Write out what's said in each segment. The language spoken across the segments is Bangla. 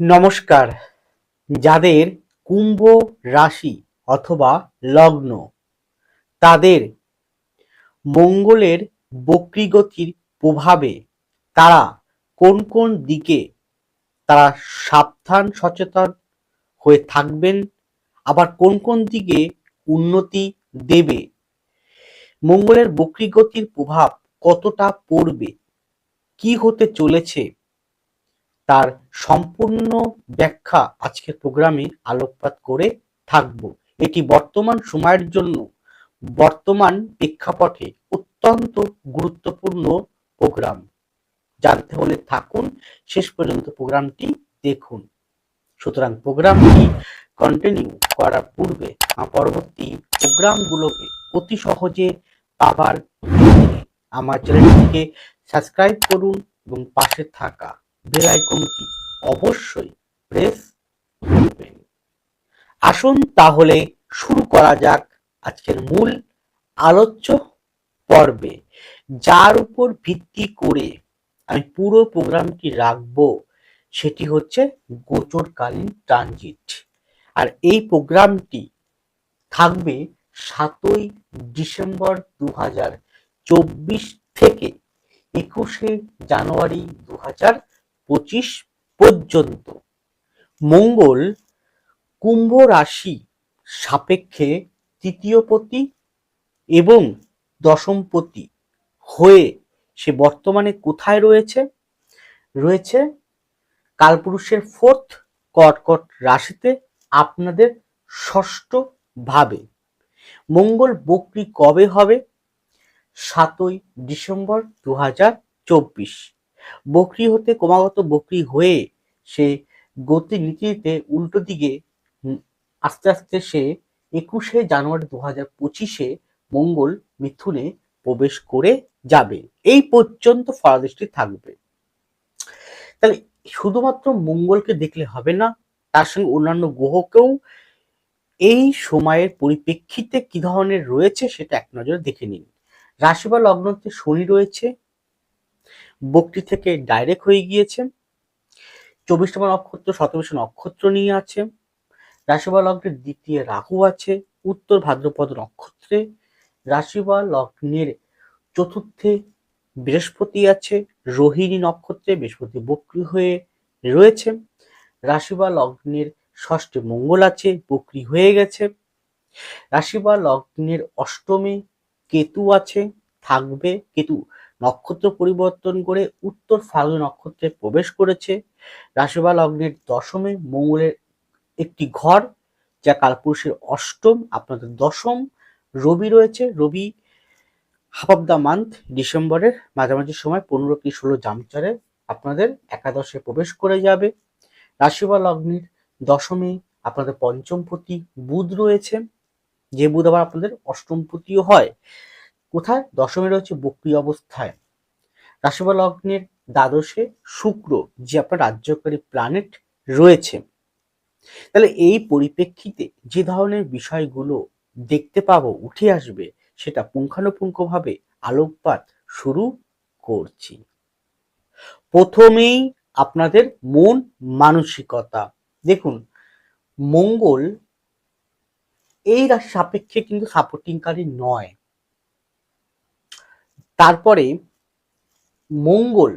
নমস্কার। যাদের কুম্ভ রাশি অথবা লগ্ন, তাদের মঙ্গলের বক্রিগতির প্রভাবে তারা কোন কোন দিকে তারা সাবধান সচেতন হয়ে থাকবেন, আবার কোন কোন দিকে উন্নতি দেবে, মঙ্গলের বক্রিগতির প্রভাব কতটা পড়বে, কি হতে চলেছে তার সম্পূর্ণ ব্যাখ্যা আজকের প্রোগ্রামে আলোকপাত করে থাকব। এটি বর্তমান সময়ের জন্য বর্তমান প্রেক্ষাপটে অত্যন্ত গুরুত্বপূর্ণ প্রোগ্রাম জানতে হলে থাকুন, শেষ পর্যন্ত প্রোগ্রামটি দেখুন। সুতরাং প্রোগ্রামটি কন্টিনিউ করার পূর্বে পরবর্তী প্রোগ্রামগুলোকে অতি সহজে পাবার আমার চ্যানেলটিকে সাবস্ক্রাইব করুন এবং পাশে থাকা বেল আইকনটি অবশ্যই প্রেস করবেন। আসুন তাহলে শুরু করা যাক আজকের মূল আলোচ্য পর্বে। যার উপর ভিত্তি করে আমি পুরো প্রোগ্রামটি রাখব সেটি হচ্ছে গোচরকালীন ট্রানজিট আর এই প্রোগ্রামটি থাকবে সাতই ডিসেম্বর দু হাজার চব্বিশ থেকে একুশে জানুয়ারি দু হাজার পঁচিশ পর্যন্ত। মঙ্গল কুম্ভ রাশি সাপেক্ষে তৃতীয়পতি এবং দশমপতি হয়ে সে বর্তমানে কোথায় রয়েছে? রয়েছে কালপুরুষের ফোর্থ কর্কট রাশিতে আপনাদের ষষ্ঠ ভাবে। মঙ্গল বক্রি কবে হবে? সাতই ডিসেম্বর দু হাজার চব্বিশ। বকরি হতে ক্রমাগত বকরি হয়ে সে গতি নীতিতে উল্টো দিকে আস্তে আস্তে সে একুশে জানুয়ারি দু হাজার পঁচিশে মঙ্গল মিথুনে প্রবেশ করে যাবে। এই পর্যন্ত ফলাদৃষ্টি থাকবে। তাহলে শুধুমাত্র মঙ্গলকে দেখলে হবে না, তার সঙ্গে অন্যান্য গ্রহকেও এই সময়ের পরিপ্রেক্ষিতে কি ধরনের রয়েছে সেটা এক নজরে দেখে নিন। রাশি বা লগ্নতে শনি রয়েছে বকটি থেকে ডাইরেক্ট হয়ে গিয়েছে চব্বিশতম নক্ষত্র শতবিশ নক্ষত্র নিয়ে আছে। রাশি বা লগ্নের দ্বিতীয় রাহু আছে। উত্তর ভাদ্রপদ নক্ষত্রে রাশি বা লগ্নের চতুর্থে বৃহস্পতি আছে। রোহিণী নক্ষত্রে বৃহস্পতি বক্রি হয়ে রয়েছে। রাশি বা লগ্নের ষষ্ঠে মঙ্গল আছে, বক্রি হয়ে গেছে। রাশি বা লগ্নের অষ্টমে কেতু আছে, থাকবে কেতু। নক্ষত্র পরিবর্তন করে উত্তর ফাল্গুন নক্ষত্রে প্রবেশ করেছে। রাশি লগ্নের দশমে মঙ্গলের একটি ঘর, যা কালপুরুষের অষ্টম, আপনাদের দশম রবি রয়েছে। রবি হাফ অফ দ্য মান্থ ডিসেম্বরের মাঝামাঝি সময়, পনেরো কি ষোলো জামচারে আপনাদের একাদশে প্রবেশ করে যাবে। রাশি লগ্নের দশমে আপনাদের পঞ্চমপতি বুধ রয়েছে। যে বুধ আবার আপনাদের অষ্টমপতিও হয়। কোথায়? দশমে রয়েছে বক্রি অবস্থায়। রাশি বা লগ্নের দ্বাদশে শুক্র, যে আপনার রাজ্যকারী প্ল্যানেট রয়েছে। তাহলে এই পরিপ্রেক্ষিতে যে ধরনের বিষয়গুলো দেখতে পাবো, উঠে আসবে, সেটা পুঙ্খানুপুঙ্খভাবে আলোকপাত শুরু করছি। প্রথমেই আপনাদের মন মানসিকতা। দেখুন, মঙ্গল এই রাশি সাপেক্ষে কিন্তু সাপোর্টিংকারী নয়। তারপরে মঙ্গল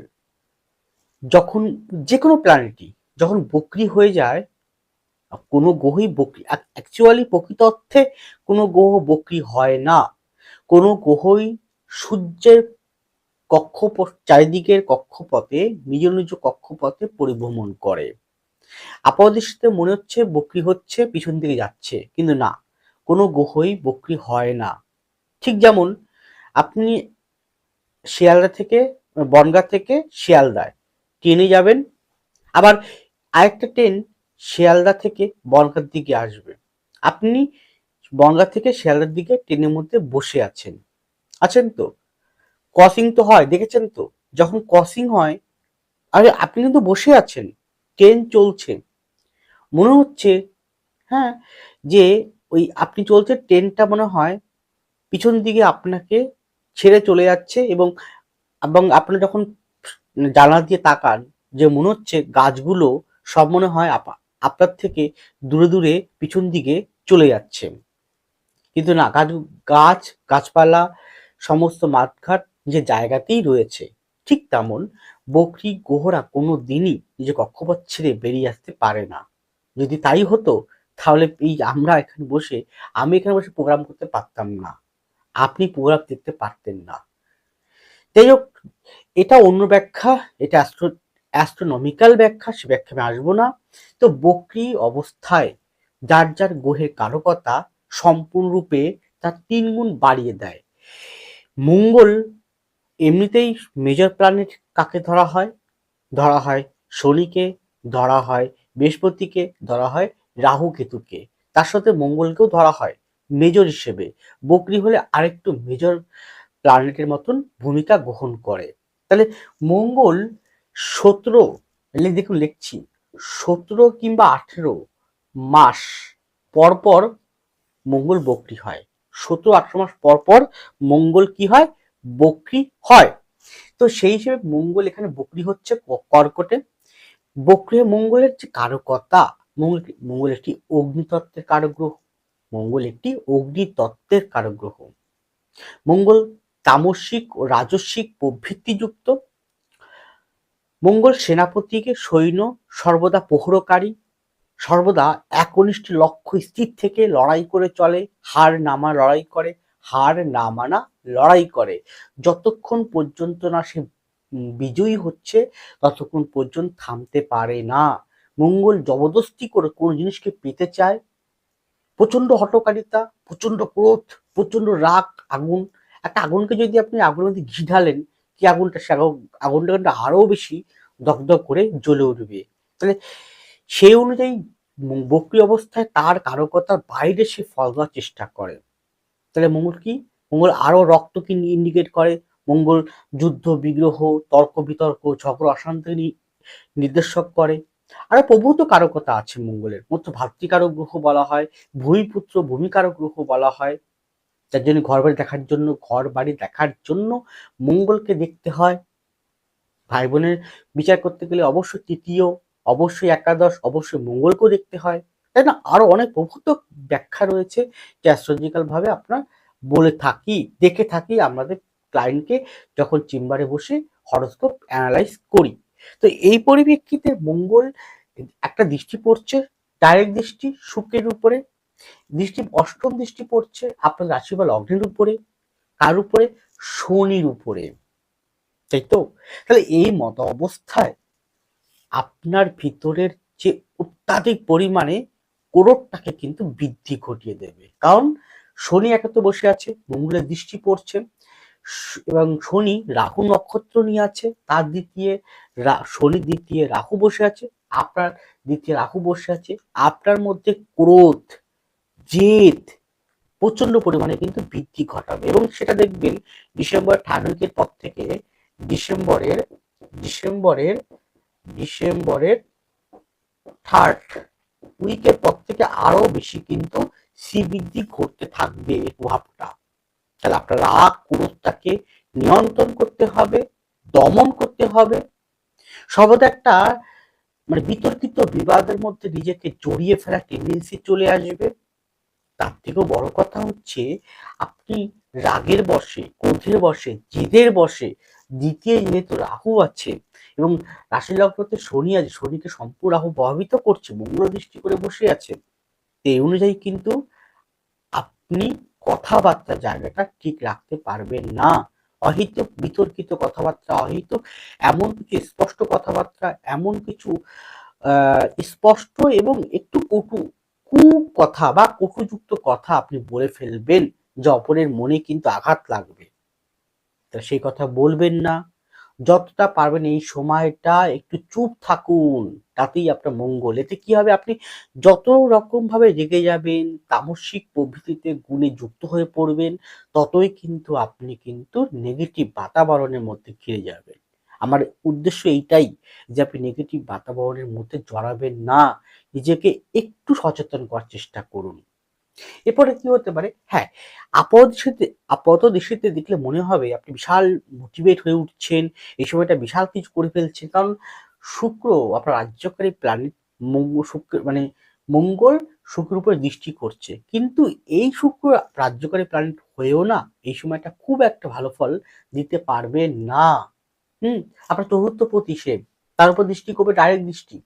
যখন যে কোনো প্ল্যানেটই যখন বকরি হয়ে যায়, কোনো গ্রহই বকরি অ্যাকচুয়ালি প্রকৃত অর্থে কোনো গ্রহ বকরি হয় না। কোনো গ্রহই সূর্যের কক্ষপথ, চারিদিকের কক্ষপথে, নিজ নিজ কক্ষপথে পরিভ্রমণ করে। আপাতদৃষ্টিতে মনে হচ্ছে বকরি হচ্ছে, পিছন দিকে যাচ্ছে, কিন্তু না, কোনো গ্রহই বকরি হয় না। ঠিক যেমন আপনি শিয়ালদা থেকে, বনগা থেকে শিয়ালদায়। ট্রেনে যাবেন। আবার আরেকটা ট্রেন শিয়ালদা থেকে বনগার দিকে আসবে। আপনি বনগা থেকে শিয়ালদার দিকে ট্রেনের মধ্যে বসে আছেন। আছেন তো? ক্রসিং তো হয়, দেখেছেন তো? যখন ক্রসিং হয়, আরে, আপনি কিন্তু বসে আছেন। ট্রেন চলছে। মনে হচ্ছে হ্যাঁ যে ওই আপনি চলছে, ট্রেনটা মনে হয় পিছন দিকে আপনাকে ছেড়ে চলে যাচ্ছে এবং এবং আপনি যখন জানলা দিয়ে তাকান যে মনে হচ্ছে গাছগুলো সব মনে হয় আপা- আপনার থেকে দূরে দূরে পিছন দিকে চলে যাচ্ছে। কিন্তু না, গাছ গাছ, গাছপালা, সমস্ত মাঠঘাট যে জায়গাতেই রয়েছে, ঠিক তেমন বকরি, গোহরা কোনো দিনই নিজে কক্ষপথ ছেড়ে বেরিয়ে আসতে পারে না। যদি তাই হতো, তাহলে এই আমরা এখানে বসে, আমি এখানে বসে প্রোগ্রাম করতে পারতাম না। আপনি প্রোগ্রাম দেখতে পারতেন না। যাই হোক, এটা অন্য ব্যাখ্যা, এটা অ্যাস্ট্রো, অ্যাস্ট্রোনমিক্যাল ব্যাখ্যা, সে ব্যাখ্যা আমি আসব না। তো বকরি অবস্থায় যার যার গ্রহের কারকতা সম্পূর্ণরূপে তার তিন গুণ বাড়িয়ে দেয়। মঙ্গল এমনিতেই মেজর প্ল্যানেট কাকে ধরা হয়? ধরা হয় শনিকে, ধরা হয় বৃহস্পতিকে, ধরা হয় রাহু কেতুকে। তার সাথে মঙ্গলকেও ধরা হয়। মেজর হিসেবে বকরি হলে আরেকটু মেজর প্ল্যানেটের মতন ভূমিকা গ্রহণ করে। তাহলে মঙ্গল সতেরো দেখুন লিখছি, সতেরো কিংবা আঠেরো মাস পর পর মঙ্গল বকরি হয়। সতেরো, আঠেরো মাস পর পর মঙ্গল কি হয়? বকরি হয়। তো সেই হিসেবে মঙ্গল এখানে বকরি হচ্ছে কর্কটে। বকরি মঙ্গলের যে কারকতা, মঙ্গল মঙ্গল একটি অগ্নিতত্ত্বের কারক গ্রহ মঙ্গল একটি অগ্নিতত্ত্বের কারক গ্রহ মঙ্গল তামসিক ও রাজস্বিক প্রবৃত্তিযুক্ত মঙ্গল সেনাপতিকে সৈন্য সর্বদা প্রহরকারী, সর্বদা একনিষ্ঠ লক্ষ্য স্থির থেকে লড়াই করে চলে, হার নামা লড়াই করে, হার না মানা লড়াই করে। যতক্ষণ পর্যন্ত না সে বিজয়ী হচ্ছে, ততক্ষণ পর্যন্ত থামতে পারে না। মঙ্গল জবরদস্তি করে কোনো জিনিসকে পেতে চায় প্রচণ্ড হটকারিতা প্রচণ্ড ক্রোধ প্রচণ্ড রাগ, আগুন। একটা আগুনকে যদি আপনি আগুনের মধ্যে ঘি ঢালেন, কি আগুনটা সে আগুনটা কিন্তু আরও বেশি দগদগ করে জ্বলে উঠবে। তাহলে সেই অনুযায়ী বক্রি অবস্থায় তার কারকতার বাইরে সে ফল দেওয়ার চেষ্টা করে। তাহলে মঙ্গল কি? মঙ্গল আরও রক্তকে ইন্ডিকেট করে? মঙ্গল যুদ্ধ, বিগ্রহ, তর্ক বিতর্ক, ঝগড়া, অশান্তি নির্দেশক করে। আরও প্রভূত কারকতা আছে মঙ্গলের। মধ্যে ভাতৃকারক গ্রহ বলা হয়, ভূমিপুত্র ভূমিকারক গ্রহ বলা হয়। যার জন্য ঘর বাড়ি দেখার জন্য, ঘর বাড়ি দেখার জন্য মঙ্গলকে দেখতে হয়। ভাই বোনের বিচার করতে গেলে অবশ্যই তৃতীয়, অবশ্যই একাদশ, অবশ্যই মঙ্গলকেও দেখতে হয়। তাই না? আরও অনেক প্রভূত ব্যাখ্যা রয়েছে যে অ্যাস্ট্রোলজিক্যাল ভাবে আপনার বলে থাকি, দেখে থাকি আমাদের ক্লায়েন্টকে যখন চেম্বারে বসে হরস্কোপ অ্যানালাইজ করি। তো এই পরিপ্রেক্ষিতে মঙ্গল একটা দৃষ্টি পড়ছে, ডাইরেক্ট দৃষ্টি শুক্রের উপরে, দৃষ্টি, অষ্টম দৃষ্টি পড়ছে আপনার রাশি বা লগ্নের উপরে, কার উপরে? শনির উপরে। তাই তো? তাহলে এই মত অবস্থায় আপনার ভিতরের যে অত্যাধিক পরিমাণে কোরটটাকে কিন্তু বৃদ্ধি ঘটিয়ে দেবে। কারণ শনি একে তো বসে আছে, মঙ্গলের দৃষ্টি পড়ছে এবং শনি রাহু নক্ষত্র নিয়ে আছে, তার দ্বিতীয় শনি দ্বিতীয় রাহু বসে আছে, আপনার দ্বিতীয় রাহু বসে আছে, আপনার মধ্যে ক্রোধ, জেদ প্রচণ্ড পরিমাণে কিন্তু বৃদ্ধি ঘটাবে। এবং সেটা দেখবেন ডিসেম্বর থার্ড পর থেকে ডিসেম্বরের ডিসেম্বরের ডিসেম্বরের থার্ড উইকের পর থেকে আরও বেশি কিন্তু সি শ্রীবৃদ্ধি ঘটতে থাকবে প্রভাবটা। তাহলে আপনার রাগ ক্রোধটাকে নিয়ন্ত্রণ করতে হবে, দমন করতে হবে। সর্বদা একটা মানে বিতর্কিত বিবাদের মধ্যে নিজেকে জড়িয়ে ফেলার টেন্ডেন্সি চলে আসবে। তার থেকেও বড় কথা হচ্ছে, আপনি রাগের বসে, ক্রোধের বসে, জেদের বসে দ্বিতীয় যেহেতু রাহু আছে এবং রাশি লগ্নতে শনি আছে, শনিকে সম্পূর্ণ রাহু প্রভাবিত করছে, মঙ্গল দৃষ্টি করে বসে আছে। তো এই অনুযায়ী কিন্তু আপনি কথাবার্তা, জায়গাটা ঠিক রাখতে পারবে না। অহিতুক, বিতর্কিত কথাবার্তা, অহিতুক, এমন কিছু স্পষ্ট কথাবার্তা, এমন কিছু স্পষ্ট এবং একটু কটু কু কথা বা কটুযুক্ত কথা আপনি বলে ফেলবেন, যে অপরের মনে কিন্তু আঘাত লাগবে। তা সেই কথা বলবেন না। যতটা পারবেন এই সময়টা একটু চুপ থাকুন, তাতেই আপনার মঙ্গল। এতে কি হবে? আপনি যত রকম ভাবে রেগে যাবেন, তামসিক প্রভৃতিতে গুণে যুক্ত হয়ে পড়বেন, ততই কিন্তু আপনি কিন্তু নেগেটিভ বাতাবরণের মধ্যে ঘিরে যাবেন। আমার উদ্দেশ্য এইটাই যে আপনি নেগেটিভ বাতাবরণের মধ্যে জড়াবেন না। নিজেকে একটু সচেতন করার চেষ্টা করুন। এরপরে কি হতে পারে? হ্যাঁ আপাত দৃষ্টিতে আপাত দৃষ্টিতে দেখলে মনে হবে আপনি বিশাল মোটিভেট হয়ে উঠছেন, এই সময়টা বিশাল কিছু করে ফেলছেন। কারণ শুক্র আপনার রাজ্যকারী প্ল্যানেট মঙ্গল শুক্র মানে মঙ্গল শুক্রের উপরে দৃষ্টি করছে। কিন্তু এই শুক্র রাজ্যকারী প্ল্যানেট হয়েও না, এই সময়টা খুব একটা ভালো ফল দিতে পারবে না। হুম, আপনার চতুর্থ সে তার উপর দৃষ্টি করবে ডাইরেক্ট দৃষ্টি।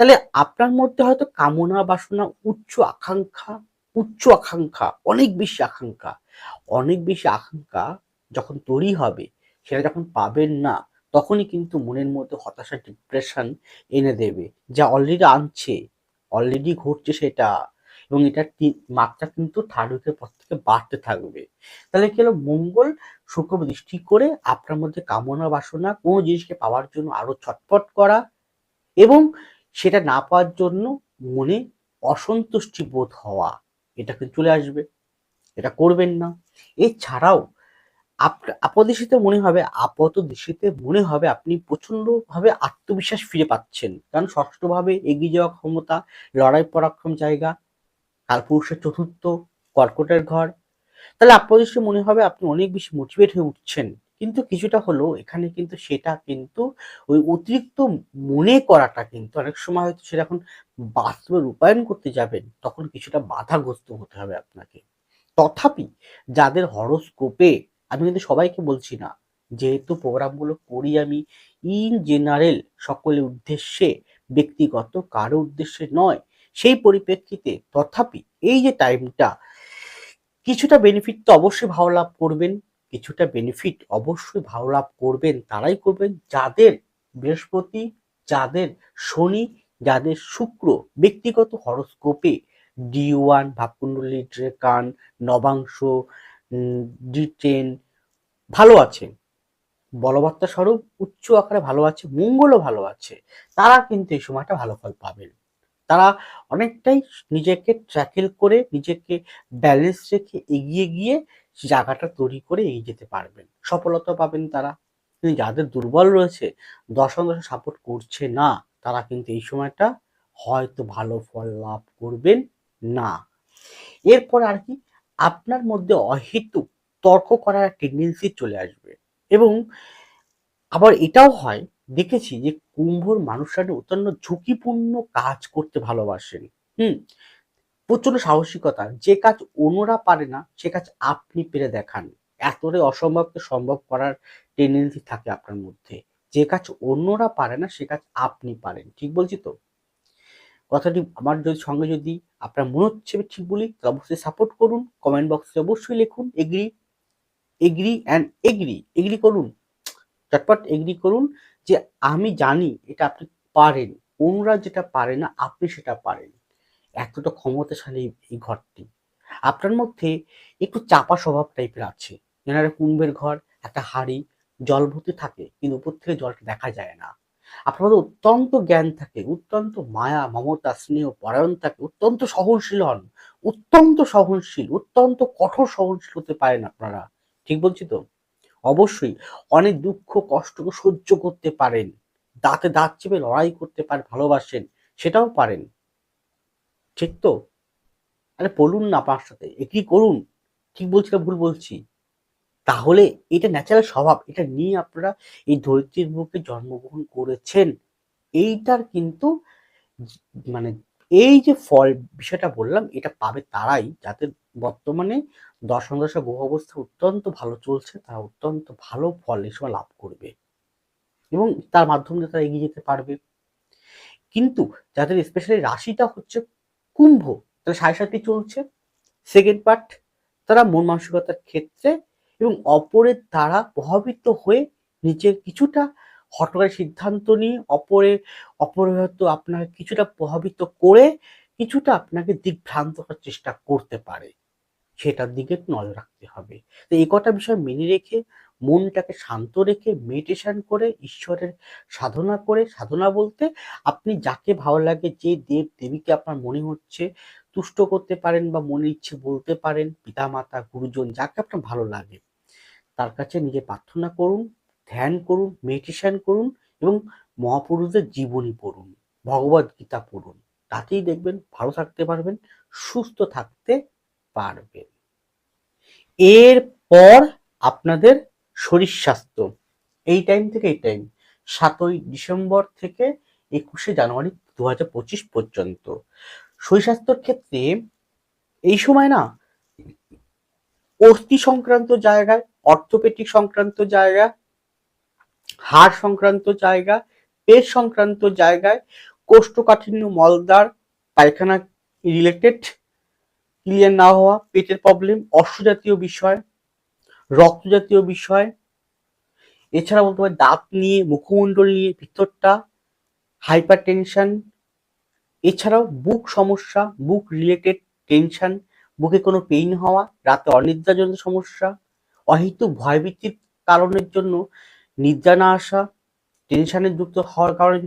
তাহলে আপনার মধ্যে হয়তো কামনা বাসনা, উচ্চ আকাঙ্ক্ষা উচ্চ আকাঙ্ক্ষা, অনেক বেশি আকাঙ্ক্ষা, অনেক বেশি আকাঙ্ক্ষা যখন তৈরি হবে, সেটা যখন পাবেন না, তখনই কিন্তু মনের মধ্যে হতাশা ডিপ্রেশন এনে দেবে, যা অলরেডি আনছে অলরেডি ঘটছে সেটা, এবং এটার মাত্রা কিন্তু থার্ড উইকের পর থেকে বাড়তে থাকবে। তাহলে কি হলো? মঙ্গল, শুক্র দৃষ্টি করে আপনার মধ্যে কামনা বাসনা, কোনো জিনিসকে পাওয়ার জন্য আরও ছটফট করা, এবং সেটা না পাওয়ার জন্য মনে অসন্তুষ্টি বোধ হওয়া, এটা কিন্তু চলে আসবে। এটা করবেন না। এছাড়াও আপ- আপদৃষ্টিতে মনে হবে, আপাত দৃষ্টিতে মনে হবে আপনি প্রচণ্ড ভাবে আত্মবিশ্বাস ফিরে পাচ্ছেন। কারণ ষষ্ঠ ভাবে এগিয়ে যাওয়া ক্ষমতা, লড়াই পরাক্রম জায়গা, কালপুরুষের চতুর্থ, কর্কটের ঘর। তাহলে আপদৃষ্টি মনে হবে আপনি অনেক বেশি মোটিভেট হয়ে উঠছেন। কিন্তু কিছুটা হলো এখানে কিন্তু সেটা কিন্তু ওই অতিরিক্ত মনে করাটা কিন্তু অনেক সময় হয়তো সেটা এখন বাস্তবে রূপায়ণ করতে যাবেন, তখন কিছুটা বাধাগ্রস্ত হতে হবে আপনাকে। তথাপি যাদের হরস্কোপে, আমি কিন্তু সবাইকে বলছি না, যেহেতু প্রোগ্রামগুলো করি আমি, ইন জেনারেল সকলের উদ্দেশ্যে, ব্যক্তিগত কারও উদ্দেশ্যে নয়, সেই পরিপ্রেক্ষিতে তথাপি এই যে টাইমটা, কিছুটা বেনিফিট তো অবশ্যই ভালো লাভ করবেন। কিছুটা বেনিফিট অবশ্যই ভালো লাভ করবেন, তারাই করবেন যাদের বৃহস্পতি, যাদের শনি, যাদের শুক্র ব্যক্তিগত হরস্কোপে ডি ওয়ান ভাবকুণ্ডলী ড্রেকান নবাংশ ডি টেন ভালো আছে। বলবত্তা স্বরূপ উচ্চ আকারে ভালো আছে, মঙ্গলও ভালো আছে, তারা কিন্তু এই সময়টা ভালো ফল পাবেন। তারা অনেকটাই নিজেকে ট্র্যাকেল করে, নিজেকে ব্যালেন্স রেখে এগিয়ে গিয়ে জায়গাটা তৈরি করে এগিয়ে যেতে পারবেন। সফলতা পাবেন তারা। কিন্তু যাদের দুর্বল রয়েছে দশম দশা সাপোর্ট করছে না, তারা কিন্তু এই সময়টা হয়তো ভালো ফল লাভ করবেন না। এরপর আর কি, আপনার মধ্যে অহেতুক তর্ক করার টেন্ডেন্সি চলে আসবে। এবং আবার এটাও হয়, দেখেছি যে কুম্ভর মানুষরা অত্যন্ত ঝুঁকিপূর্ণ কাজ করতে ভালোবাসেন। হুম? প্রচণ্ড সাহসিকতা। যে কাজ অন্যরা পারে না, সে কাজ আপনি পেরে দেখান। এতটাই অসম্ভবকে সম্ভব করার টেন্ডেন্সি থাকে আপনার মধ্যে। যে কাজ অন্যরা পারে না, সে কাজ আপনি পারেন। ঠিক বলছি তো? কথাটি আমার যদি সঙ্গে যদি আপনার মনে হচ্ছে ঠিক বলি, তাহলে অবশ্যই সাপোর্ট করুন। কমেন্ট বক্সে অবশ্যই লিখুন agree agree and agree agree করুন। চটপট এগ্রি করুন যে আমি জানি এটা আপনি পারেন। অন্যরা যেটা পারে না, আপনি সেটা পারেন। এতটা ক্ষমতাশালী এই ঘরটি। আপনার মধ্যে একটু চাপা স্বভাব টাইপের আছে। যেন একটা কুম্ভের ঘর, একটা হাড়ি জল ভর্তি থাকে, কিন্তু উপর থেকে জলটা দেখা যায় না। আপনার মধ্যে অত্যন্ত জ্ঞান থাকে, অত্যন্ত মায়া, মমতা, স্নেহ, পরায়ণ থাকে, অত্যন্ত সহনশীল হন, অত্যন্ত সহনশীল, অত্যন্ত কঠোর সহনশীল হতে পারেন আপনারা। ঠিক বলছি তো? অবশ্যই অনেক দুঃখ কষ্টকে সহ্য করতে পারেন। দাঁতে দাঁত চেপে লড়াই করতে পারেন ভালোবাসেন, সেটাও পারেন। ঠিক তো? আরে বলুন না আপনার সাথে একই করুন? ঠিক বলছি না, ভুল বলছি? তাহলে এটা ন্যাচারাল স্বভাব, এটা নিয়ে আপনারা এই ধরিত্রীর বুকে জন্মগ্রহণ করেছেন। এইটার কিন্তু মানে এই যে ফল বিষয়টা বললাম, এটা পাবে তারাই। যাদের বর্তমানে দশম দশা গ্রহ অবস্থা অত্যন্ত ভালো চলছে, তারা অত্যন্ত ভালো ফল এই সময় লাভ করবে। এবং তার মাধ্যমে তারা এগিয়ে যেতে পারবে। কিন্তু যাদের স্পেশালি রাশিটা হচ্ছে কুম্ভ, তাহলে সাড়ে সাতটি চলছে। সেকেন্ড পার্ট তারা মন মানসিকতার ক্ষেত্রে এবং অপরের দ্বারা প্রভাবিত হয়ে নিজের কিছুটা হটকারী সিদ্ধান্ত নিয়ে অপরের অপরের হয়তো আপনাকে কিছুটা প্রভাবিত করে কিছুটা আপনাকে দিগ্ভ্রান্ত করার চেষ্টা করতে পারে। সেটার দিকে নজর রাখতে হবে। তো এই কটা বিষয় মেনে রেখে মনটাকে শান্ত রেখে মেডিটেশন করে, ঈশ্বরের সাধনা করে, সাধনা বলতে আপনি যাকে ভালো লাগে, যে দেব দেবীকে আপনার মনে হচ্ছে তুষ্ট করতে পারেন বা মনের ইচ্ছে বলতে পারেন, পিতামাতা, গুরুজন, যাকে আপনার ভালো লাগে, তার কাছে নিজে প্রার্থনা করুন, ধ্যান করুন মেডিটেশন করুন এবং মহাপুরুষদের জীবনী পড়ুন ভগবদ গীতা পড়ুন। তাতেই দেখবেন ভালো থাকতে পারবেন, সুস্থ থাকতে পারবেন। এরপর আপনাদের শরীর স্বাস্থ্য। এই টাইম থেকে এই টাইম সাতই ডিসেম্বর থেকে একুশে জানুয়ারি দু হাজার পঁচিশ পর্যন্ত। শরীর স্বাস্থ্যর ক্ষেত্রে এই সময় না, অস্থি সংক্রান্ত জায়গায় অর্থোপেটিক সংক্রান্ত জায়গা, হাড় সংক্রান্ত জায়গা, পেট সংক্রান্ত জায়গায় কোষ্ঠকাঠিন্য মলদার পায়খানা রিলেটেড ক্লিয়ার না হওয়া, পেটের প্রবলেম অশ্বজাতীয় বিষয় রক্ত জাতীয় বিষয়, এছাড়া বলতে পারি দাঁত নিয়ে, মুখমণ্ডল নিয়ে, ভিতরটা হাইপার টেনশন এছাড়াও বুক সমস্যা, বুক রিলেটেড টেনশন বুকে কোনো পেইন হওয়া, রাতে অনিদ্রাজনিত সমস্যা অহেতুক ভয়ভীতির কারণের জন্য নিদ্রা না আসা টেনশনের যুক্ত হওয়ার কারণে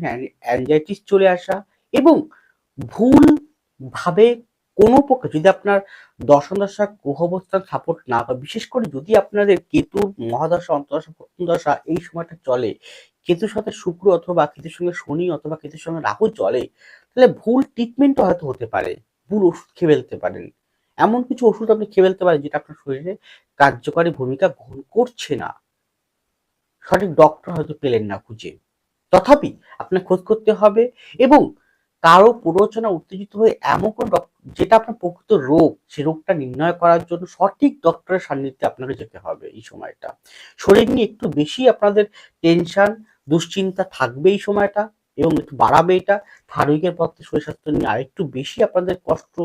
অ্যাংজাইটিস চলে আসা এবং ভুল ভাবে কোনো প্রকার যদি আপনার দশম দশা গ্রহ অবস্থান সাপোর্ট না করে বিশেষ করে যদি আপনাদের কেতুর মহাদশা, অন্তদশা প্রথম দশা এই সময়টা চলে, কেতুর সাথে শুক্র অথবা কেতুর সঙ্গে শনি অথবা কেতুর সঙ্গে রাহু চলে, তাহলে ভুল ট্রিটমেন্টও হয়তো হতে পারে, ভুল ওষুধ খেয়ে ফেলতে পারেন। এমন কিছু ওষুধ আপনি খেয়ে ফেলতে পারেন যেটা আপনার শরীরে কার্যকারী ভূমিকা গ্রহণ করছে না। সঠিক ডক্টর হয়তো পেলেন না খুঁজে। তথাপি আপনার খোঁজ করতে হবে এবং কারও প্ররোচনা উত্তেজিত হয়ে এমন কোন যেটা আপনার প্রকৃত রোগ, সে রোগটা নির্ণয় করার জন্য সঠিক ডক্টরের সান্নিধ্যে আপনাকে যেতে হবে এই সময়টা। শরীর নিয়ে একটু বেশি আপনাদের টেনশন দুশ্চিন্তা থাকবে এই সময়টা এবং একটু বাড়াবে এটা। পর থেকে শরীর স্বাস্থ্য নিয়ে আরেকটু বেশি আপনাদের কষ্ট,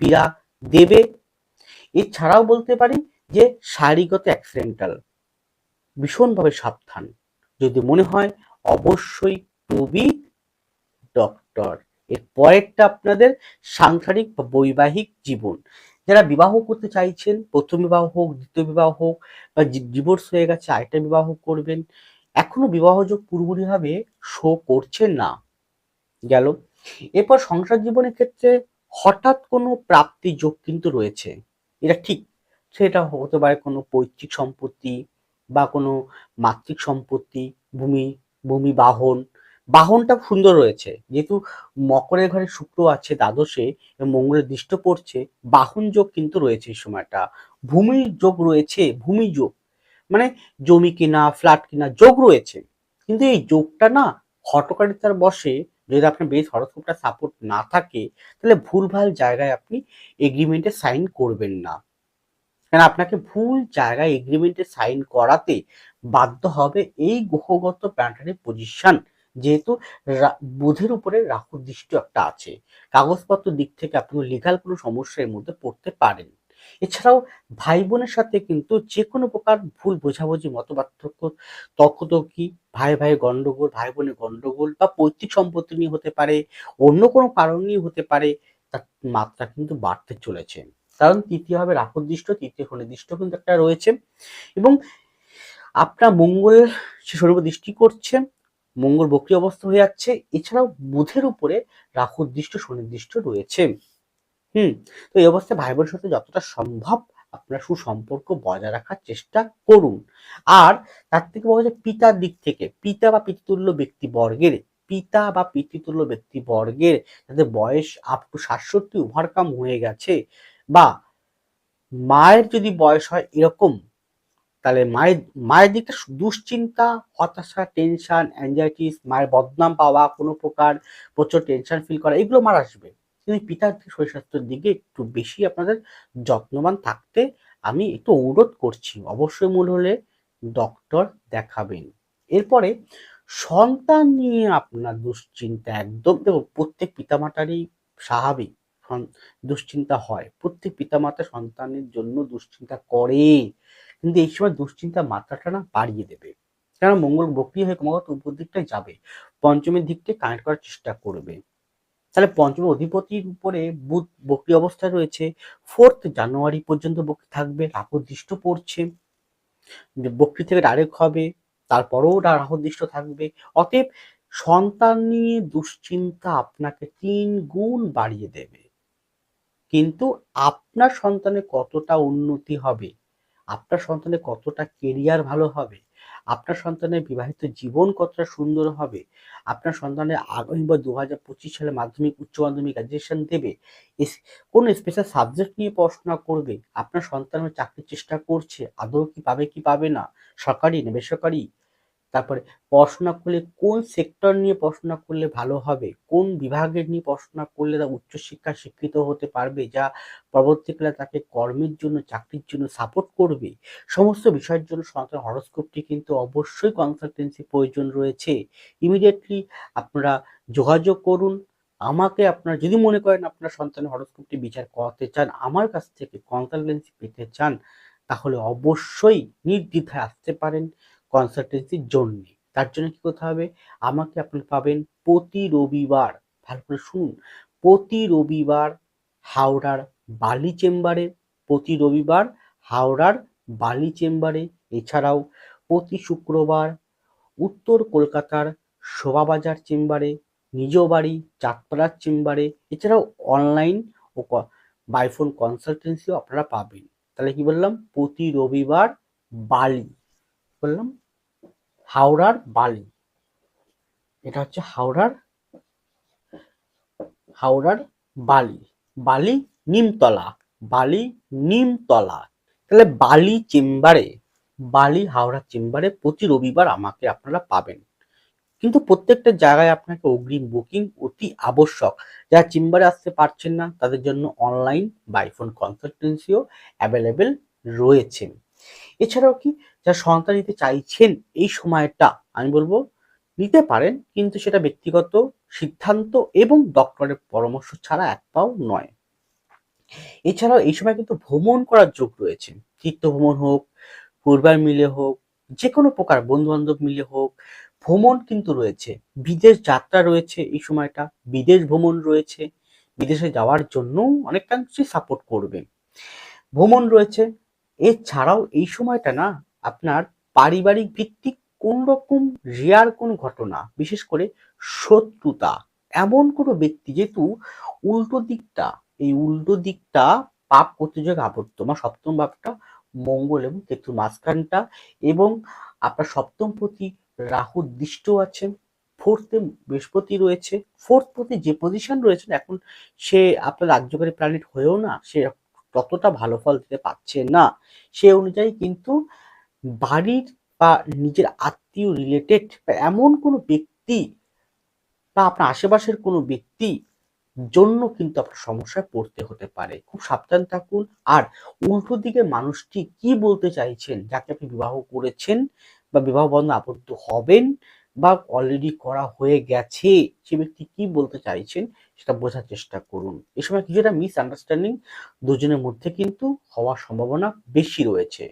পীড়া দেবে। এছাড়াও বলতে পারি যে শারীরিকত অ্যাক্সিডেন্টাল ভীষণভাবে সাবধান। যদি মনে হয় অবশ্যই টু বি ডক্টর এর পরেরটা আপনাদের সাংসারিক বা বৈবাহিক জীবন। যারা বিবাহ করতে চাইছেন, প্রথম বিবাহ হোক, দ্বিতীয় বিবাহ হোক, বা ডিভোর্স হয়ে গেছে, আরেকটা বিবাহ করবেন, এখনও বিবাহযোগ পুরোপুরিভাবে শো করছেন না। গেল। এরপর সংসার জীবনের ক্ষেত্রে হঠাৎ কোনো প্রাপ্তি যোগ কিন্তু রয়েছে। এটা ঠিক। সেটা হতে পারে কোনো পৈতৃক সম্পত্তি বা কোনো মাতৃক সম্পত্তি, ভূমি ভূমি বাহন বাহনটা সুন্দর রয়েছে। যেহেতু মকরের ঘরে শুক্র আছে, দ্বাদশে মঙ্গলের দৃষ্ট পড়ছে, বাহন যোগ কিন্তু রয়েছে এই সময়টা। ভূমি যোগ রয়েছে, ভূমি যোগ। মানে জমি কিনা ফ্ল্যাট কিনা, যোগ রয়েছে। কিন্তু এই যোগটা না হটকারিতার বসে যদি আপনার বেশ হরস্কোপটা সাপোর্ট না থাকে, তাহলে ভুলভাল জায়গায় আপনি এগ্রিমেন্টে সাইন করবেন না। কারণ আপনাকে ভুল জায়গায় এগ্রিমেন্টে সাইন করাতে বাধ্য হবে এই গ্রহগত প্ল্যানেটারি পজিশন যেহেতু বুধের উপরে রাহুর দৃষ্টি একটা আছে। কাগজপত্র দিক থেকে আপনি লিগাল কোনো সমস্যার মধ্যে পড়তে পারেন। এছাড়াও ভাই বোনের সাথে কিন্তু যে কোনো প্রকার ভুল বোঝাবুঝি মত পার্থক্য তর্কতর্কি, ভাই ভাই গন্ডগোল ভাই বোনের গন্ডগোল বা পৈতৃক সম্পত্তি নিয়ে হতে পারে, অন্য কোনো কারণ নিয়ে হতে পারে, তার মাত্রা কিন্তু বাড়তে চলেছে। কারণ তৃতীয় হবে রাহুদৃষ্ট তৃতীয় সুনির্দিষ্ট কিন্তু একটা রয়েছে। এবং আপনার মঙ্গল সে দৃষ্টি করছে মঙ্গল বক্রি অবস্থা হয়ে যাচ্ছে। এছাড়াও বুধের উপরে রাহুদৃষ্ট সুনির্দিষ্ট রয়েছে। হুম, তো এই অবস্থায় ভাই বোনের সাথে যতটা সম্ভব আপনার সুসম্পর্ক বজায় রাখার চেষ্টা করুন। আর তার থেকে বলা যায় পিতার দিক থেকে, পিতা বা পিতৃতুল্য ব্যক্তিবর্গের, পিতা বা পিতৃতুল্য ব্যক্তিবর্গের যাদের বয়স আপ টু সাতষট্টি ওভারকাম হয়ে গেছে বা মায়ের যদি বয়স হয় এরকম তাহলে মায়ের মায়ের দিকটা দুশ্চিন্তা, হতাশা টেনশন অ্যাংজাইটিস মায়ের বদনাম পাওয়া, কোনো প্রকার প্রচুর টেনশন ফিল করা, এগুলো মার আসবে। কিন্তু পিতার শরীর স্বাস্থ্যের দিকে একটু বেশি আপনাদের যত্নবান থাকতে আমি একটু অনুরোধ করছি। অবশ্যই মনে হলে ডক্টর দেখাবেন। এরপরে সন্তান নিয়ে আপনার দুশ্চিন্তা একদম দেখো প্রত্যেক পিতামাতারই স্বাভাবিক দুশ্চিন্তা হয়। প্রত্যেক পিতামাতা সন্তানের জন্য দুশ্চিন্তা করে। কিন্তু এই সময় দুশ্চিন্তা মাত্রাটা না বাড়িয়ে দেবে। কেন মঙ্গল বক্রিয় হয়ে ক্রমাগত উপর দিকটাই যাবে। পঞ্চমের দিকটাই কানেক্ট করার চেষ্টা করবে। তাহলে পঞ্চম অধিপতির উপরে বুধ বক্রি অবস্থায় রয়েছে। ফোর্থ জানুয়ারি পর্যন্ত বক্রি থাকবে রাহু দৃষ্ট পড়ছে। বক্রি থেকে ডাইরেক্ট হবে, তারপরেও রাহু দৃষ্ট থাকবে। অতএব সন্তান নিয়ে দুশ্চিন্তা আপনাকে তিন গুণ বাড়িয়ে দেবে। কিন্তু আপনার সন্তানের কতটা উন্নতি হবে আপনার সন্তানের কতটা কেরিয়ার ভালো হবে? আপনার সন্তানের বিবাহিত জীবন কতটা সুন্দর হবে? আপনার সন্তানের আগামী বা দু হাজার পঁচিশ সালে মাধ্যমিক, উচ্চ মাধ্যমিক গ্রাজুয়েশন দেবে। কোন স্পেশাল সাবজেক্ট নিয়ে পড়াশোনা করবে? আপনার সন্তান চাকরির চেষ্টা করছে, আদৌ কি পাবে কি পাবে না? সরকারি না বেসরকারি? তারপরে পড়াশোনা করলে কোন সেক্টর নিয়ে পড়াশোনা করলে ভালো হবে? কোন বিভাগের নিয়ে পড়াশোনা করলে তারা উচ্চশিক্ষা শিক্ষিত হতে পারবে? যা পরবর্তীকালে তাকে কর্মের জন্য, চাকরির জন্য সাপোর্ট করবে? সমস্ত বিষয়ের জন্য সনাতন হরস্কোপটি কিন্তু অবশ্যই কনসালটেন্সি প্রয়োজন রয়েছে। ইমিডিয়েটলি আপনারা যোগাযোগ করুন। আমাকে আপনারা, যদি মনে করেন আপনার সন্তানের হরস্কোপটি বিচার করাতে চান, আমার কাছ থেকে কনসালটেন্সি পেতে চান, তাহলে অবশ্যই নির্দ্বিধায় আসতে পারেন। কনসালটেন্সির জন্য। তার জন্য কি করতে হবে? আমাকে আপনি পাবেন প্রতি রবিবার, ভালো করে শুনুন, প্রতি রবিবার হাওড়ার বালি চেম্বারে, প্রতি রবিবার হাওড়ার বালি চেম্বারে, এছাড়াও প্রতি শুক্রবার উত্তর কলকাতার শোভাবাজার চেম্বারে নিজ বাড়ি চাঁদপাড়ার চেম্বারে, এছাড়াও অনলাইন ও বাইফোন কনসালটেন্সিও আপনারা পাবেন। তাহলে কি বললাম? প্রতি রবিবার বালি। বললাম হাওড়ার বালি। এটা হচ্ছে হাওড়ার হাওড়ার বালি। বালি নিমতলা বালি নিমতলা। তাহলে বালি চেম্বারে, বালি হাওড়া চেম্বারে প্রতি রবিবার আমাকে আপনারা পাবেন। কিন্তু প্রত্যেকটা জায়গায় আপনাকে অগ্রিম বুকিং অতি আবশ্যক। যারা চেম্বারে আসতে পারছেন না, তাদের জন্য অনলাইন বাইফোন কনসালটেন্সিও অ্যাভেলেবেল রয়েছে। এছাড়াও কি যারা সন্তান নিতে চাইছেন এই সময়টা, আমি বলব নিতে পারেন, কিন্তু সেটা ব্যক্তিগত সিদ্ধান্ত এবং ডক্টরের পরামর্শ ছাড়া এক পাও নয়। এছাড়াও এই সময় কিন্তু ভ্রমণ করার যোগ রয়েছে। তীর্থ ভ্রমণ হোক, পরিবার মিলে হোক যে কোনো প্রকার বন্ধু বান্ধব মিলে হোক, ভ্রমণ কিন্তু রয়েছে। বিদেশ যাত্রা রয়েছে এই সময়টা, বিদেশ ভ্রমণ রয়েছে। বিদেশে যাওয়ার জন্য অনেকাংশই সাপোর্ট করবে। ভ্রমণ রয়েছে। এছাড়াও এই সময়টা না আপনার পারিবারিক ভিত্তিক কোন রকম রেয়ার কোন ঘটনা, বিশেষ করে শত্রুতা, এমন কোনো ব্যক্তি যেহেতু উল্টো দিকটা, এই উল্টো দিকটা পাপ প্রতিযোগ আবদ্ধ মানে সপ্তম ভাবটা মঙ্গল এবং কেতু মাঝখানটা এবং আপনার সপ্তম প্রতি রাহু দৃষ্ট আছে ফোর্থে বৃহস্পতি রয়েছে ফোর্থ প্রতি যে পজিশন রয়েছে এখন সে আপনার রাজ্যকারী প্ল্যানেট হয়েও না, সে ততটা ভালো ফল দিতে পারছে না। সে অনুযায়ী কিন্তু বাড়ির বা নিজের আত্মীয় রিলেটেড বা এমন কোনো ব্যক্তি বা আপনার আশেপাশের কোনো ব্যক্তি জন্য কিন্তু আপনার সমস্যায় পড়তে হতে পারে। খুব সাবধান থাকুন। আর উল্টো দিকে মানুষটি কি বলতে চাইছেন, যাকে আপনি বিবাহ করেছেন বা বিবাহ বন্ধ আবদ্ধ হবেন বা অলরেডি করা হয়ে গেছে, সে ব্যক্তি কি বলতে চাইছেন সেটা বোঝার চেষ্টা করুন। এ সময় কিছুটা মিস আন্ডারস্ট্যান্ডিং দুজনের মধ্যে কিন্তু হওয়ার সম্ভাবনা বেশি রয়েছে।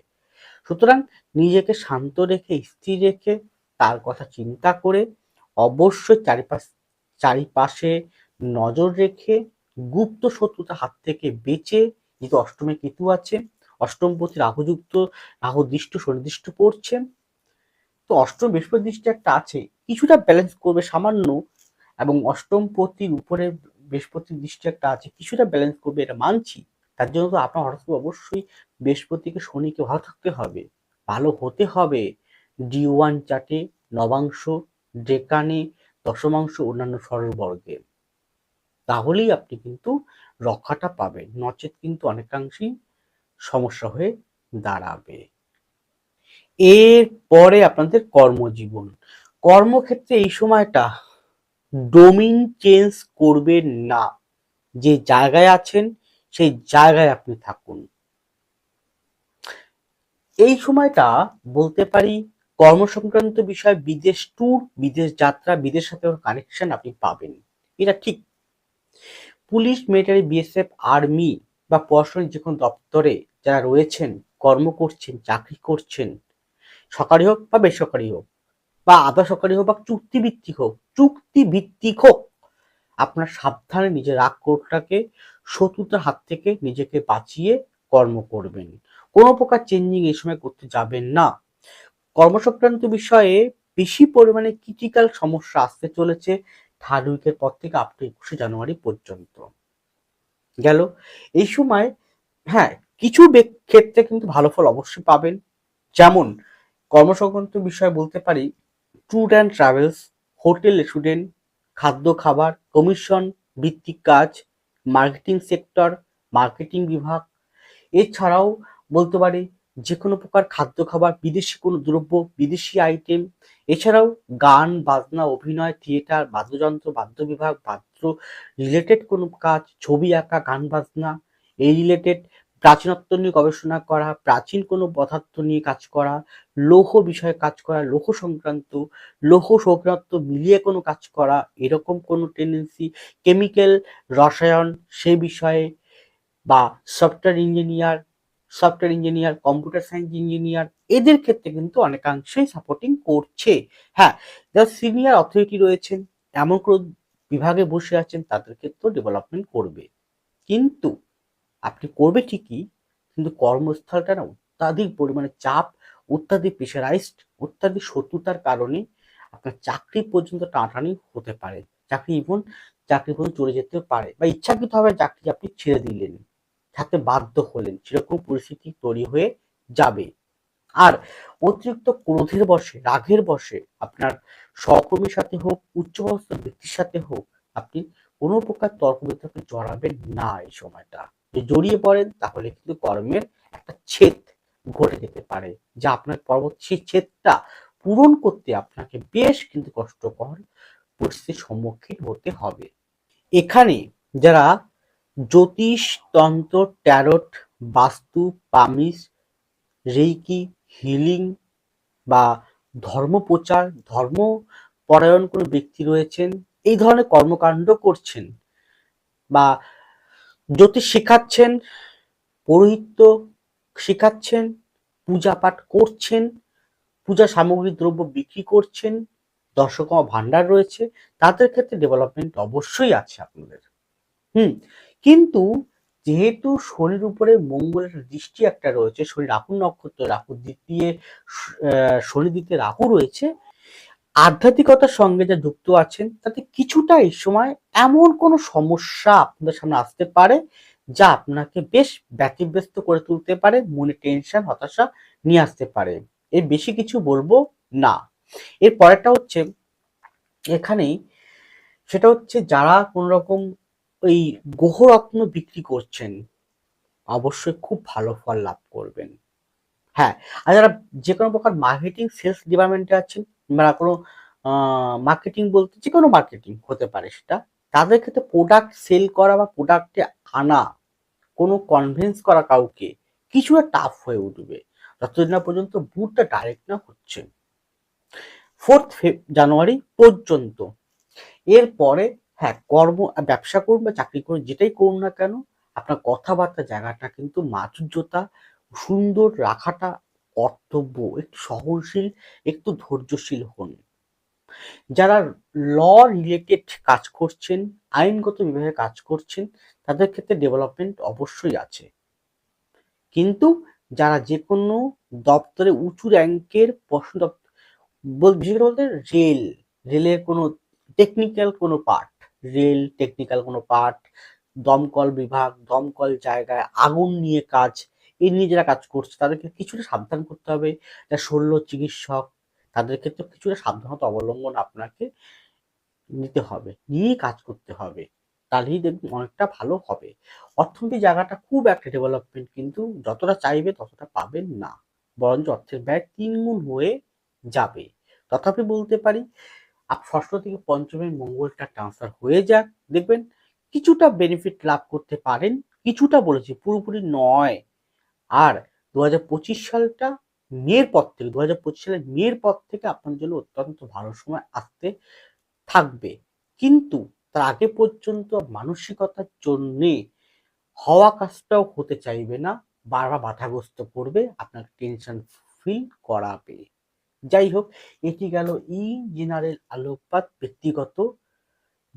সুতরাং নিজেকে শান্ত রেখে, স্থির রেখে তার কথা চিন্তা করে অবশ্যই চারিপাশ, চারিপাশে নজর রেখে গুপ্ত শত্রুতা হাত থেকে বেঁচে, যেহেতু অষ্টমে কেতু আছে, অষ্টম অষ্টমপতি রাহুযুক্ত রাহু দৃষ্ট সুনির্দিষ্ট পড়ছে। তো অষ্টম বৃহস্পতি দৃষ্টি একটা আছে, কিছুটা ব্যালেন্স করবে, সামান্য, এবং অষ্টম পতির উপরে বৃহস্পতির দৃষ্টি একটা আছে, কিছুটা ব্যালেন্স করবে, এটা মানছি। তার জন্য তো আপনার হরস্কোপ অবশ্যই বৃহস্পতিকে শনিকে ভালো থাকতে হবে, ভালো হতে হবে। ডি ওয়ান চার্টে নবাংশ ডেকানে দশমাংশ অন্যান্য সরল বর্গে। তাহলেই আপনি কিন্তু রক্ষাটা পাবেন, নচেত কিন্তু অনেকাংশেই সমস্যা হয়ে দাঁড়াবে। এর পরে আপনাদের কর্মজীবন। কর্মক্ষেত্রে এই সময়টা ডোমিন চেঞ্জ করবেন না। যে জায়গায় আছেন, সেই জায়গায় আপনি থাকুন। এই সময়টা বলতে পারি কর্ম সংক্রান্ত বিষয়, বিদেশ ট্যুর বিদেশ যাত্রা, বিদেশ সাথে কানেকশন আপনি পাবেন। এটা ঠিক। পুলিশ মিলিটারি বিএসএফ আর্মি বা প্রশাসনিক যে কোনো দপ্তরে যারা রয়েছেন, কর্ম করছেন, চাকরি করছেন, সরকারি হোক বা বেসরকারি হোক বা আধা সরকারি হোক বা চুক্তিভিত্তিক হোক চুক্তিভিত্তিক হোক, আপনার সাবধানে নিজের রাগ কোটটাকে শত্রুতার হাত থেকে নিজেকে বাঁচিয়ে কর্ম করবেন। কোনো প্রকার চেঞ্জিং এই সময় করতে যাবেন না। কর্মসংক্রান্ত বিষয়ে বেশি পরিমাণে ক্রিটিক্যাল সমস্যা আসতে চলেছে থার্ড উইকের পর থেকে আপ টু একুশে জানুয়ারি পর্যন্ত। গেল? এই সময় হ্যাঁ কিছু ক্ষেত্রে কিন্তু ভালো ফল অবশ্যই পাবেন। যেমন, কর্মসংক্রান্ত বিষয় বলতে পারি tour and travels hotel student খাদ্য, খাবার কমিশন ভিত্তিক কাজ মার্কেটিং সেক্টর মার্কেটিং বিভাগ। এছাড়াও বলতে পারি যে কোনো প্রকার খাদ্য খাবার, বিদেশি কোনো দ্রব্য, বিদেশি আইটেম এছাড়াও গান, বাজনা, অভিনয় থিয়েটার বাদ্যযন্ত্র, বাদ্য বিভাগ বাদ্য রিলেটেড কোনো কাজ, ছবি আঁকা, গান বাজনা, এই রিলেটেড প্রাচীনত্ব নিয়ে গবেষণা করা, প্রাচীন কোনো পদার্থ নিয়ে কাজ করা, লৌহ বিষয়ে কাজ করা, লৌহ সংক্রান্ত, লৌহ সৌক্রান্ত মিলিয়ে কোনো কাজ করা, এরকম কোনো টেন্ডেন্সি কেমিক্যাল রসায়ন সে বিষয়ে বা software engineer software engineer computer science engineer এদের ক্ষেত্রে কিন্তু অনেকাংশেই সাপোর্টিং করছে। হ্যাঁ যারা সিনিয়র অথরিটি রয়েছেন, এমন কোনো বিভাগে বসে আছেন, তাদের ক্ষেত্রেও ডেভেলপমেন্ট করবে। কিন্তু আপনি করবে ঠিকই, কিন্তু কর্মস্থলটা না অত্যাধিক পরিমাণে চাপ, অত্যাধিক প্রেশারাইজড অত্যাধিক শত্রুতার কারণে আপনার চাকরি পর্যন্ত টানাটানি হতে পারে। চাকরি ইভন চাকরি পর্যন্ত চলে যেতে পারে। বা ইচ্ছাকৃতভাবে চাকরি আপনি ছেড়ে দিলেন। থাকতে বাধ্য হলেন। সেরকম পরিস্থিতি তৈরি হয়ে যাবে। আর অতিরিক্ত ক্রোধের বসে, রাগের বসে আপনার সহকর্মীর সাথে হোক উচ্চপদস্থ ব্যক্তির সাথে হোক, আপনি কোনো প্রকার তর্ক বিতর্কে জড়াবেন না এই সময়টা। জড়িয়ে পড়েন, তাহলে কিন্তু কর্মের একটা ছেদ ঘটে যেতে পারে, যা আপনার পরবর্তী সেই ছেদটা পূরণ করতে আপনাকে বেশ কিন্তু কষ্টকর পরিস্থিতির সম্মুখীন হতে হবে। এখানে যারা জ্যোতিষ তন্ত্র ট্যারট, বাস্তু পামিস রেইকি, হিলিং বা ধর্ম প্রচার ধর্ম পরায়ণ কোনো ব্যক্তি রয়েছেন, এই ধরনের কর্মকাণ্ড করছেন বা জ্যোতিষ শেখাচ্ছেন, পৌরোহিত্য শেখাচ্ছেন পূজা পাঠ করছেন, পূজা সামগ্রী দ্রব্য বিক্রি করছেন দর্শকমা ভান্ডার রয়েছে, তাদের ক্ষেত্রে ডেভেলপমেন্ট অবশ্যই আছে আপনাদের। হুম কিন্তু যেহেতু শনির উপরে মঙ্গলের দৃষ্টি একটা রয়েছে শনি রাহু নক্ষত্র, রাহু দ্বিতীয় শনি দ্বিতীয় রাহু রয়েছে, আধ্যাত্মিকতার সঙ্গে যা যুক্ত আছেন, তাতে কিছুটা এই সময় এমন কোনো সমস্যা আপনাদের সামনে আসতে পারে যা আপনাকে বেশ ব্যতিব্যস্ত করে তুলতে পারে, মনে টেনশন হতাশা নিয়ে আসতে পারে। এর বেশি কিছু বলব না। এর পরেরটা হচ্ছে, এখানেই সেটা হচ্ছে যারা কোন রকম ওই গ্রহরত্ন বিক্রি করছেন, অবশ্যই খুব ভালো ফল লাভ করবেন। হ্যাঁ আর যারা যে কোনো প্রকার মার্কেটিং সেলস ডিপার্টমেন্টে আছেন, বা কোনো মার্কেটিং বলতে যে কোনো মার্কেটিং হতে পারে সেটা, তাদের ক্ষেত্রে প্রোডাক্ট সেল করা বা প্রোডাক্টে আনা, কোনো কনভিন্স করা কাউকে কিছুটা টাফ হয়ে উঠবে। যতদিন না পর্যন্ত বুটটা ডাইরেক্ট না হচ্ছে। ফোর্থ জানুয়ারি পর্যন্ত। এরপরে হ্যাঁ কর্ম, ব্যবসা করুন বা চাকরি করুন, যেটাই করুন না কেন, আপনার কথাবার্তা, জায়গাটা কিন্তু মাধুর্যতা, সুন্দর রাখাটা কর্তব্য। একটু সহনশীল, একটু ধৈর্যশীল হন। যারা ল রিলেটেড কাজ করছেন, আইনগত বিভাগে কাজ করছেন, তাদের ক্ষেত্রে ডেভেলপমেন্ট অবশ্যই আছে। কিন্তু যারা যে কোনো দপ্তরে উঁচু র্যাঙ্কের প্রশ্ন বিশেষ বলতে রেল রেলের কোনো টেকনিক্যাল কোনো পার্ট রেল টেকনিক্যাল কোনো পার্ট দমকল বিভাগ, দমকল জায়গায় আগুন নিয়ে কাজ, এই নিয়ে যারা কাজ করছে, তাদেরকে কিছুটা সাবধান করতে হবে। যা শল্য চিকিৎসক, তাদের ক্ষেত্রে কিছুটা সাবধানতা অবলম্বন আপনাকে নিতে হবে, নিয়ে কাজ করতে হবে। তাহলেই দেখবেন অনেকটা ভালো হবে। অর্থনীতি জায়গাটা খুব একটা ডেভেলপমেন্ট কিন্তু যতটা চাইবে ততটা পাবেন না। বরঞ্চ অর্থের ব্যয় তিনগুণ হয়ে যাবে। তথাপি বলতে পারি আপ ষষ্ঠ থেকে পঞ্চমের মঙ্গলটা ট্রান্সফার হয়ে যাক। দেখবেন কিছুটা বেনিফিট লাভ করতে পারেন, কিছুটা বলেছি, পুরোপুরি নয়। আর দু হাজার পঁচিশ সালটা মেয়ের পর থেকে দু হাজার পঁচিশ সালের মেয়ের পর থেকে আপনার জন্য অত্যন্ত ভালো সময় আসতে থাকবে। কিন্তু তার আগে পর্যন্ত মানসিকতার জন্যে হওয়া কাজটাও হতে চাইবে না, বারবার বাধাগ্রস্ত করবে, আপনার টেনশন ফিল করাবে। যাই হোক এটি গেল ই জেনারেল আলোকপাত ব্যক্তিগত।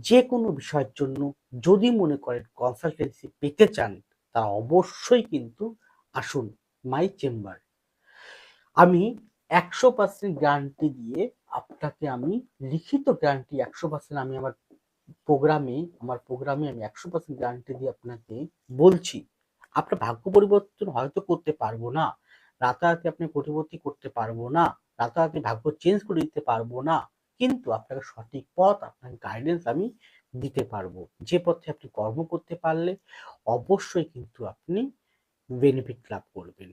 যে কোনো বিষয়ের জন্য যদি মনে করেন কনসালটেন্সি পেতে চান, তা অবশ্যই কিন্তু আসুন মাই চেম্বার আমি একশো পার্সেন্ট গ্যারান্টি দিয়ে আপনাকে আমি লিখিত গ্যারান্টি একশো পার্সেন্ট আমি আমার প্রোগ্রামে আমার প্রোগ্রামে আমি একশো পার্সেন্ট গ্যারান্টি দিয়ে আপনাকে বলছি, আপনার ভাগ্য পরিবর্তন হয়তো করতে পারব না, রাতারাতি আপনি কোটিপতি করতে পারব না। রাতারাতি ভাগ্য চেঞ্জ করে দিতে পারব না। কিন্তু আপনাকে সঠিক পথ, আপনার গাইডেন্স আমি দিতে পারব। যে পথে আপনি কর্ম করতে পারলে অবশ্যই কিন্তু আপনি বেনিফিট লাভ করবেন।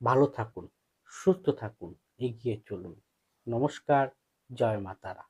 ভালো থাকুন, সুস্থ থাকুন, এগিয়ে চলুন। নমস্কার, জয় মাতারা